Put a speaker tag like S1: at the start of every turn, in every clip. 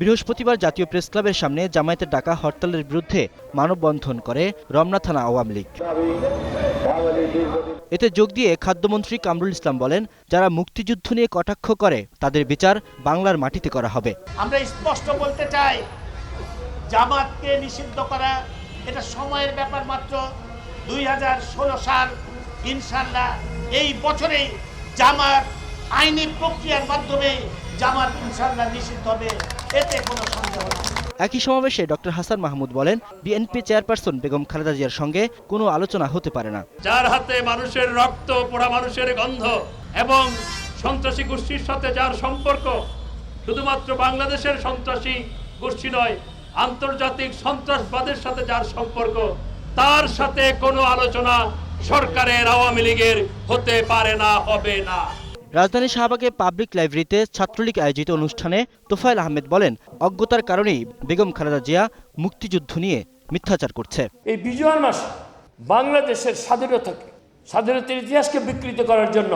S1: বৃহস্পতিবার জাতীয় প্রেস ক্লাবের সামনে জামায়াতের ডাকা হরতালের বিরুদ্ধে মানববন্ধন করে রমনা থানা আওয়ামী লীগ। এতে যোগ দিয়ে খাদ্যমন্ত্রী কামরুল ইসলাম বলেন যারা মুক্তিযুদ্ধ নিয়ে কটাক্ষ করে তাদের বিচার বাংলার মাটিতে করা হবে।
S2: আমরা স্পষ্ট বলতে চাই জামাতকে নিষিদ্ধ করা এটা সময়ের ব্যাপার মাত্র। দুই হাজার ষোলো সাল ইনশাল্লাহ এই বছরেই জামাত আইনি প্রক্রিয়ার মাধ্যমে জামাত ইনশাল্লাহ নিষিদ্ধ হবে এতে কোনো সন্দেহ নেই।
S1: একই সমাবেশে ডক্টর হাসান মাহমুদ বলেন বিএনপি চেয়ারপারসন বেগম খালেদা জিয়ার সঙ্গে কোনো আলোচনা হতে পারে না।
S3: যার হাতে মানুষের রক্ত পোড়া মানুষের গন্ধ এবং সন্ত্রাসী গোষ্ঠীর সাথে যার সম্পর্ক শুধুমাত্র বাংলাদেশের সন্ত্রাসী গোষ্ঠী নয় আন্তর্জাতিক সন্ত্রাসবাদের সাথে যার সম্পর্ক তার সাথে কোনো আলোচনা সরকারের আওয়ামী লীগের হতে পারে না হবে না।
S1: রাজধানী শাহবাগে পাবলিক লাইব্রেরিতে ছাত্রলীগ আয়োজিত অনুষ্ঠানে তোফায়েল আহমেদ বলেন অজ্ঞতার কারণেই বেগম খালেদা জিয়া মুক্তিযুদ্ধ নিয়ে মিথ্যাচার করছে।
S4: এই বিজয়ের মাসে বাংলাদেশের স্বাধীনতাকে স্বাধীনতার ইতিহাসকে বিকৃত করার জন্য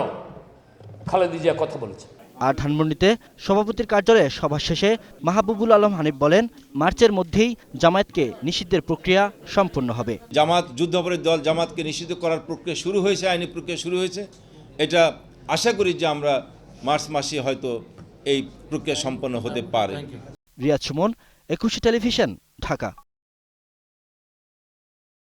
S4: খালেদা জিয়া কথা বলেছে
S1: আর ধানমন্ডিতে সভাপতির কার্যালয়ে সভা শেষে মাহবুবুল আলম হানিফ বলেন মার্চের মধ্যেই জামায়াতকে নিষিদ্ধের প্রক্রিয়া সম্পন্ন হবে।
S5: জামাত যুদ্ধাপরাধী দল জামাতকে নিষিদ্ধ করার প্রক্রিয়া শুরু হয়েছে আইনি প্রক্রিয়া শুরু হয়েছে। এটা আশা করি যে আমরা মার্চ মাসে হয়তো এই প্রক্রিয়া সম্পন্ন হতে পারে।
S1: রিয়াজ সুমন একুশে টেলিভিশন ঢাকা।